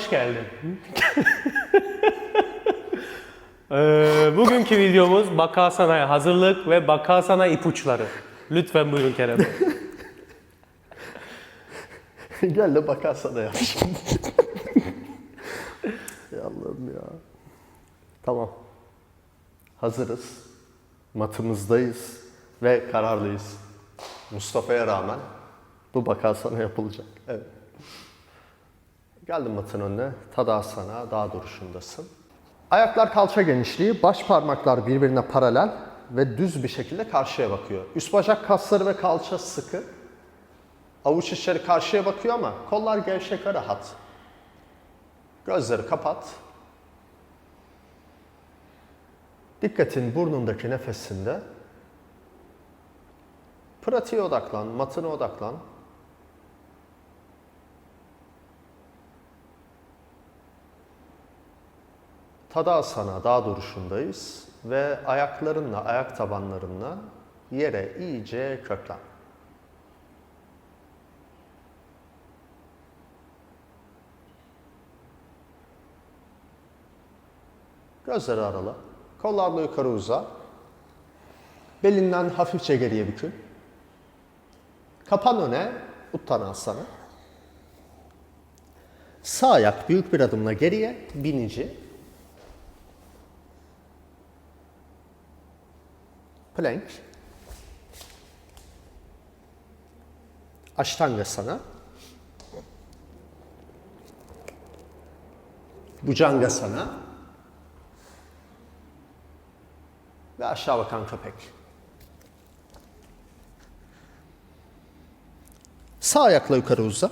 hoş geldin. Ee, bugünkü videomuz Bakasana'ya hazırlık ve Bakasana ipuçları. Lütfen buyurun Kerem. Gel de bakarsana ya. ya Allah'ım ya. Tamam. Hazırız. Matımızdayız. Ve kararlıyız. Mustafa'ya rağmen bu bakarsana yapılacak. Evet. Geldim matın önüne. Tadasana, dağ duruşundasın. Ayaklar kalça genişliği, baş parmaklar birbirine paralel ve düz bir şekilde karşıya bakıyor. Üst bacak kasları ve kalça sıkı. Avuç içleri karşıya bakıyor ama kollar gevşek ve rahat. Gözleri kapat. Dikkatin burnundaki nefesinde. Pratiğe odaklan, matına odaklan. Tadasana, dağ duruşundayız ve ayaklarınla, ayak tabanlarınla yere iyice köklen. Gözleri arala. Kollarla yukarı uza. Belinden hafifçe geriye bükül. Kapan öne, Uttanasana. Sağ ayak büyük bir adımla geriye, binici. Plank. Ashtangasana. Bhujangasana. Ve aşağı bakan köpek. Sağ ayakla yukarı uza.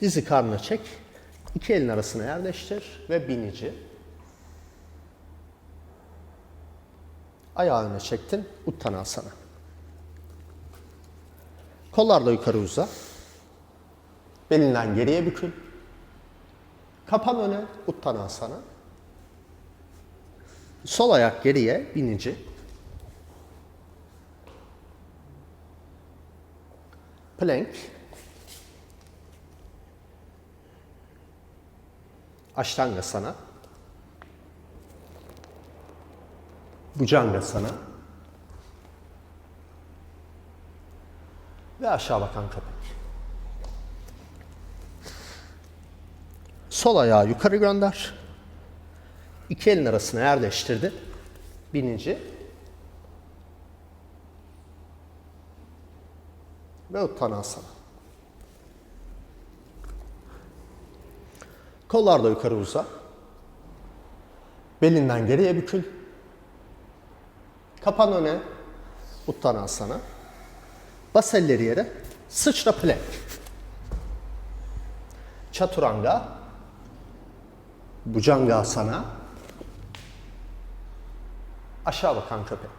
Dizi karnına çek. İki elin arasına yerleştir ve binici. Ayağı öne çektin. Uttanasana. Kollarla yukarı uza. Belinden geriye bükül. Kapan öne. Uttanasana. Sol ayak geriye binici. Plank. Ashtangasana. Bhujangasana. Ve aşağı bakan köpek. Sol ayağı yukarı gönder. İki elin arasına yerleştirdi. Binici. Ve Uttanasana. Kollar da yukarı uza. Belinden geriye bükül. Kapan öne. Uttanasana. Bas elleri yere. Sıçra plank. Chaturanga. Bhujangasana. Aşağı bakan köpek.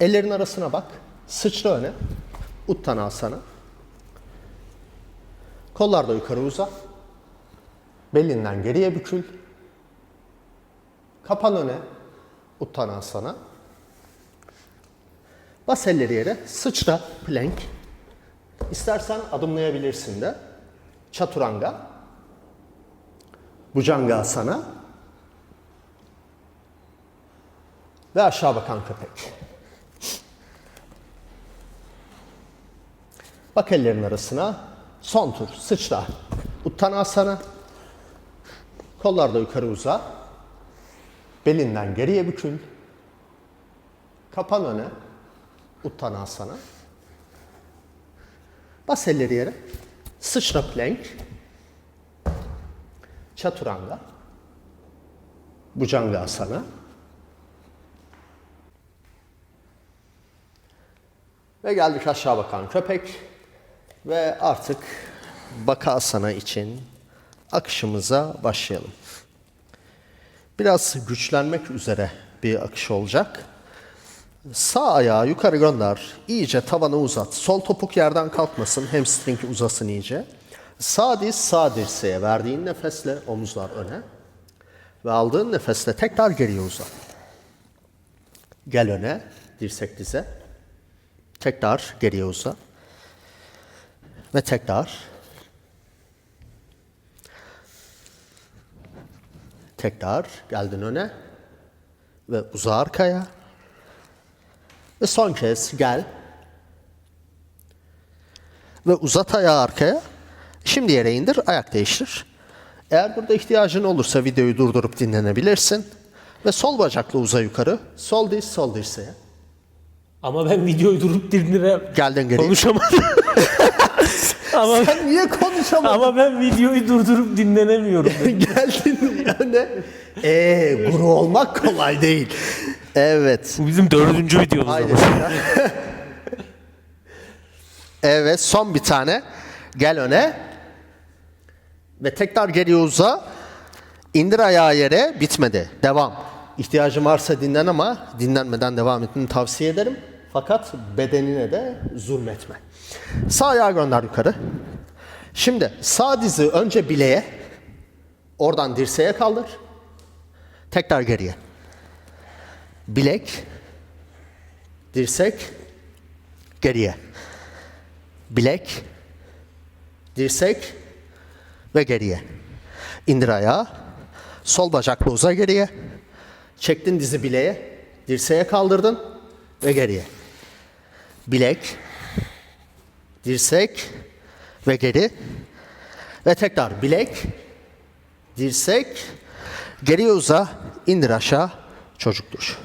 Ellerin arasına bak. Sıçra öne. Uttanasana. Kollar da yukarı uza. Belinden geriye bükül. Kapan öne. Uttanasana. Bas elleri yere. Sıçra plank. İstersen adımlayabilirsin de. Chaturanga. Bhujangasana. Ve aşağı bakan köpek. Bak ellerin arasına. Son tur. Sıçra. Uttanasana. Kollar da yukarı uza. Belinden geriye bükül. Kapan öne. Uttanasana. Bas elleri yere. Sıçra plank. Chaturanga. Bhujangasana. Ve geldik aşağı bakan köpek. Ve artık Bakasana için akışımıza başlayalım. Biraz güçlenmek üzere bir akış olacak. Sağ ayağı yukarı gönder. İyice tavanı uzat. Sol topuk yerden kalkmasın. Hamstring uzasın iyice. Sağ diz sağ dirseğe verdiğin nefesle omuzlar öne. Ve aldığın nefesle tekrar geriye uzat. Gel öne. Dirsek dize. Tekrar geriye uza. Ve tekrar. Tekrar geldin öne. Ve uza arkaya. Ve son kez gel. Ve uzat ayağı arkaya. Şimdi yere indir, ayak değiştir. Eğer burada ihtiyacın olursa videoyu durdurup dinlenebilirsin. Ve sol bacakla uza yukarı. Sol diz, sol dirseğe. Ama ben videoyu durup dinlere Geldin geri. konuşamadım. ama, Sen niye konuşamadın? ama ben videoyu durdurup dinlenemiyorum. Geldin yani. Eee guru olmak kolay değil. Evet. Bu bizim dördüncü videomuz. Ama. evet son bir tane. Gel öne. Ve tekrar geriye uza. İndir ayağı yere. Bitmedi. Devam. İhtiyacın varsa dinlen ama dinlenmeden devam etmeni tavsiye ederim. Fakat bedenine de zulmetme. Sağ ayağı gönder yukarı. Şimdi sağ dizi önce bileğe, oradan dirseğe kaldır. Tekrar geriye. Bilek, dirsek, geriye. Bilek, dirsek ve geriye. İndir ayağı. Sol bacakla uza geriye. Çektin dizi bileğe. Dirseğe kaldırdın ve geriye. Bilek, dirsek ve geri. Ve tekrar bilek, dirsek, geriye uza, indir aşağı, çocuk duruş.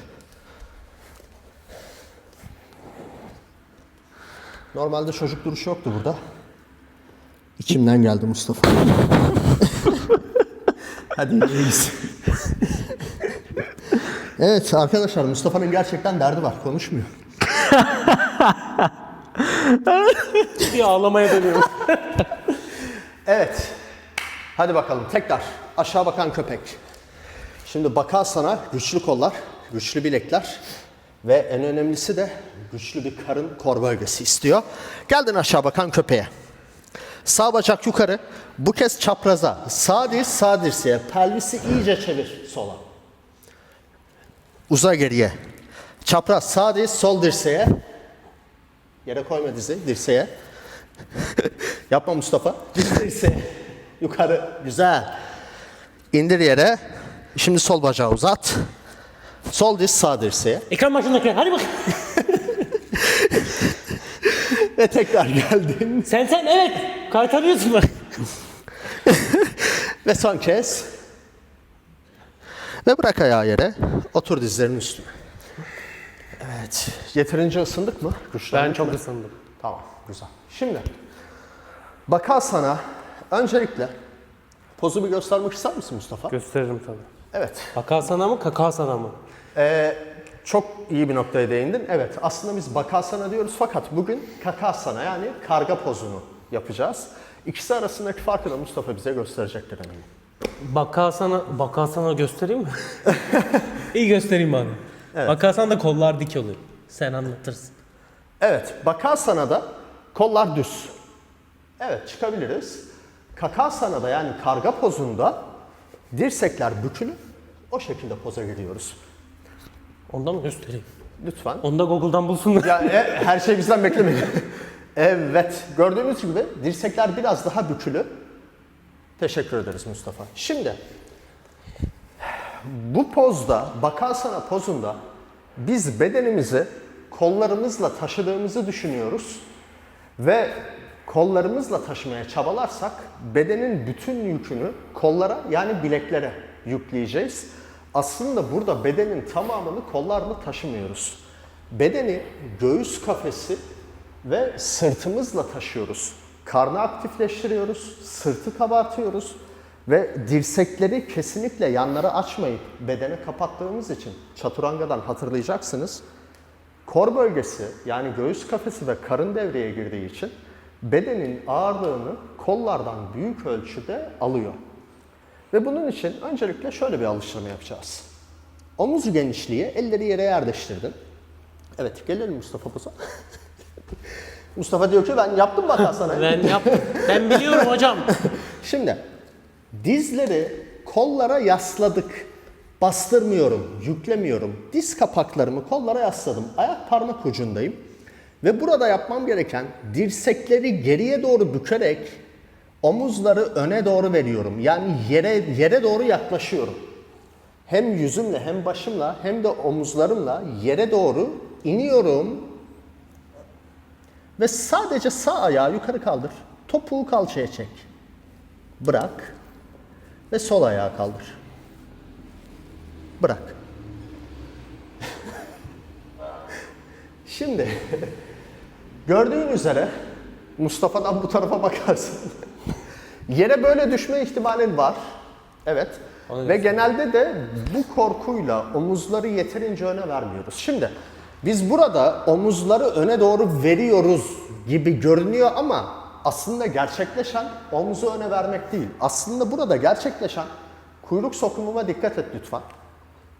Normalde çocuk duruşu yoktu burada. İçimden geldi Mustafa. Hadi iyiyiz. evet arkadaşlar Mustafa'nın gerçekten derdi var. Konuşmuyor. Bir ağlamaya dönüyorum. Evet. Hadi bakalım tekrar. Aşağı bakan köpek. Şimdi bakasana güçlü kollar, güçlü bilekler ve en önemlisi de güçlü bir karın kor bölgesi istiyor. Geldin aşağı bakan köpeğe. Sağ bacak yukarı. Bu kez çapraza. Sağ diz sağ dirseğe. Pelvisi iyice çevir sola. Uza geriye. Çapraz sağ diz sol dirseğe. Yere koyma dizi dirseğe. Yapma Mustafa. Dirseğe. Yukarı. Güzel. İndir yere. Şimdi sol bacağı uzat. Sol diz sağ dirseğe. Ekran başındaki hadi bak. Ve tekrar geldin. Sen sen evet. Kaytarıyorsun bak. Ve son kez. Ve bırak ayağı yere. Otur dizlerinin üstüne. Evet. Yeterince ısındık mı? Ben Güçlendik çok mi? ısındım. Tamam. Güzel. Şimdi. Bakasana. Öncelikle pozu bir göstermek ister misin Mustafa? Gösteririm tabii. Evet. Bakasana mı kakasana mı? Ee, çok iyi bir noktaya değindin. Evet, aslında biz bakasana diyoruz fakat bugün kakasana yani karga pozunu yapacağız. İkisi arasındaki farkı da Mustafa bize gösterecektir eminim. Bakasana, bakasana göstereyim mi? İyi göstereyim bana. Bakasana da kollar dik oluyor. Sen anlatırsın. Evet, bakasana'da kollar düz. Evet, çıkabiliriz. Kakasana'da yani karga pozunda dirsekler bükülü. O şekilde poza giriyoruz. Onda mı göstereyim? Lütfen. Onu da Google'dan bulsunlar. Ya e, her şey bizden beklemeyin. evet, gördüğünüz gibi dirsekler biraz daha bükülü. Teşekkür ederiz Mustafa. Şimdi bu pozda, bakasana pozunda biz bedenimizi kollarımızla taşıdığımızı düşünüyoruz ve kollarımızla taşımaya çabalarsak bedenin bütün yükünü kollara yani bileklere yükleyeceğiz. Aslında burada bedenin tamamını kollarla taşımıyoruz. Bedeni göğüs kafesi ve sırtımızla taşıyoruz. Karnı aktifleştiriyoruz, sırtı kabartıyoruz ve dirsekleri kesinlikle yanlara açmayıp bedene kapattığımız için çaturangadan hatırlayacaksınız. Kor bölgesi yani göğüs kafesi ve karın devreye girdiği için bedenin ağırlığını kollardan büyük ölçüde alıyor. Ve bunun için öncelikle şöyle bir alıştırma yapacağız. Omuz genişliği, elleri yere yerleştirdin. Evet, gelelim Mustafa Poza. Mustafa diyor ki ben yaptım bak sana. Ben yaptım. Ben biliyorum hocam. Şimdi dizleri kollara yasladık. Bastırmıyorum, yüklemiyorum. Diz kapaklarımı kollara yasladım. Ayak parmak ucundayım. Ve burada yapmam gereken dirsekleri geriye doğru bükerek omuzları öne doğru veriyorum. Yani yere yere doğru yaklaşıyorum. Hem yüzümle hem başımla hem de omuzlarımla yere doğru iniyorum. Ve sadece sağ ayağı yukarı kaldır. Topuğu kalçaya çek. Bırak. Ve sol ayağı kaldır. Bırak. Şimdi gördüğün üzere Mustafa'dan bu tarafa bakarsın. Yere böyle düşme ihtimalin var. Evet. Ve genelde de bu korkuyla omuzları yeterince öne vermiyoruz. Şimdi biz burada omuzları öne doğru veriyoruz gibi görünüyor ama aslında gerçekleşen omuzu öne vermek değil. Aslında burada gerçekleşen kuyruk sokumuma dikkat et lütfen.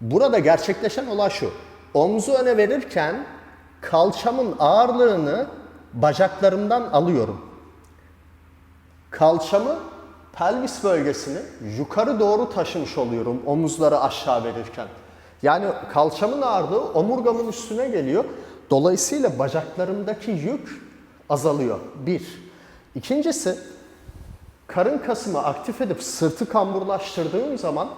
Burada gerçekleşen olay şu. Omzu öne verirken kalçamın ağırlığını bacaklarımdan alıyorum. Kalçamı pelvis bölgesini yukarı doğru taşımış oluyorum omuzları aşağı verirken. Yani kalçamın ağırlığı omurgamın üstüne geliyor. Dolayısıyla bacaklarımdaki yük azalıyor. Bir. İkincisi karın kasımı aktif edip sırtı kamburlaştırdığım zaman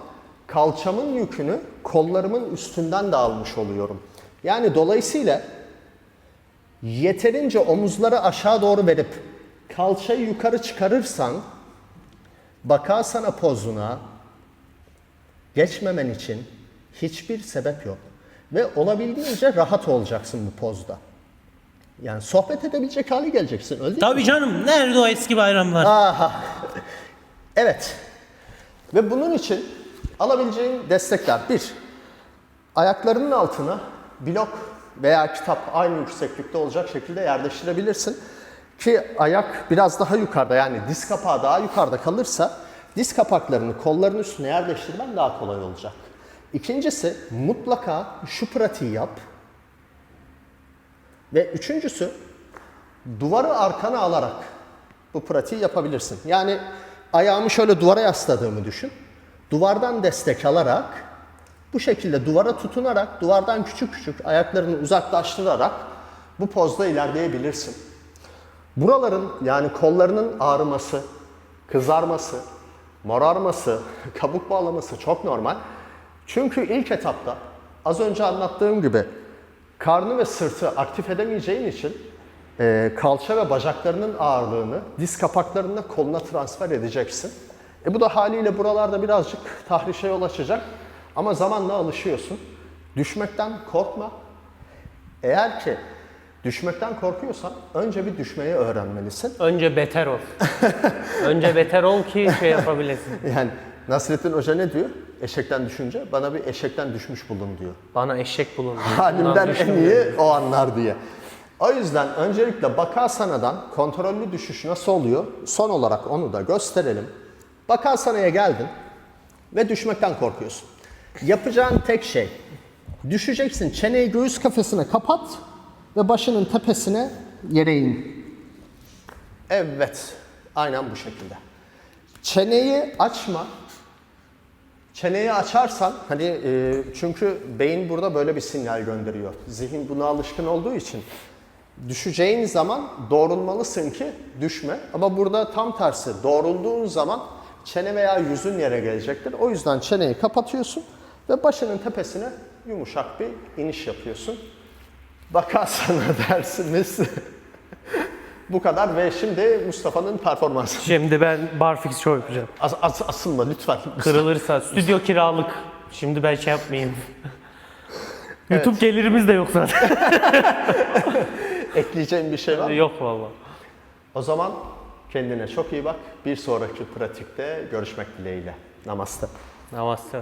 kalçamın yükünü kollarımın üstünden de almış oluyorum. Yani dolayısıyla yeterince omuzları aşağı doğru verip kalçayı yukarı çıkarırsan bakasana pozuna geçmemen için hiçbir sebep yok. Ve olabildiğince rahat olacaksın bu pozda. Yani sohbet edebilecek hale geleceksin öyle değil mi? Tabii canım. Nerede o eski bayramlar? Aha. Evet. Ve bunun için alabileceğin destekler. Bir, ayaklarının altına blok veya kitap aynı yükseklikte olacak şekilde yerleştirebilirsin. Ki ayak biraz daha yukarıda yani diz kapağı daha yukarıda kalırsa diz kapaklarını kolların üstüne yerleştirmen daha kolay olacak. İkincisi mutlaka şu pratiği yap. Ve üçüncüsü duvarı arkana alarak bu pratiği yapabilirsin. Yani ayağımı şöyle duvara yasladığımı düşün. Duvardan destek alarak bu şekilde duvara tutunarak duvardan küçük küçük ayaklarını uzaklaştırarak bu pozda ilerleyebilirsin. Buraların yani kollarının ağrıması, kızarması, morarması, kabuk bağlaması çok normal. Çünkü ilk etapta az önce anlattığım gibi karnı ve sırtı aktif edemeyeceğin için e, kalça ve bacaklarının ağırlığını diz kapaklarında koluna transfer edeceksin. E bu da haliyle buralarda birazcık tahrişe yol açacak. Ama zamanla alışıyorsun. Düşmekten korkma. Eğer ki düşmekten korkuyorsan önce bir düşmeyi öğrenmelisin. Önce beter ol. Önce beter ol ki şey yapabilesin. Yani Nasrettin Hoca ne diyor? Eşekten düşünce bana bir eşekten düşmüş bulun diyor. Bana eşek bulun. diyor. Halimden en iyi o anlar diye. O yüzden öncelikle Bakasana'dan kontrollü düşüş nasıl oluyor? Son olarak onu da gösterelim. Bakasana'ya geldin ve düşmekten korkuyorsun. Yapacağın tek şey düşeceksin çeneyi göğüs kafesine kapat ve başının tepesine yere in. Evet. Aynen bu şekilde. Çeneyi açma. Çeneyi açarsan hani e, çünkü beyin burada böyle bir sinyal gönderiyor. Zihin buna alışkın olduğu için düşeceğin zaman doğrulmalısın ki düşme. Ama burada tam tersi doğrulduğun zaman çene veya yüzün yere gelecektir. O yüzden çeneyi kapatıyorsun ve başının tepesine yumuşak bir iniş yapıyorsun. Bakarsana dersimiz bu kadar ve şimdi Mustafa'nın performansı. Şimdi ben barfix show yapacağım. As, as- asılma lütfen. Kırılırsa stüdyo kiralık. Şimdi ben şey yapmayayım. YouTube gelirimiz de yok zaten. Ekleyeceğim bir şey var mı? yok valla. O zaman kendine çok iyi bak. Bir sonraki pratikte görüşmek dileğiyle. Namaste. Namaste.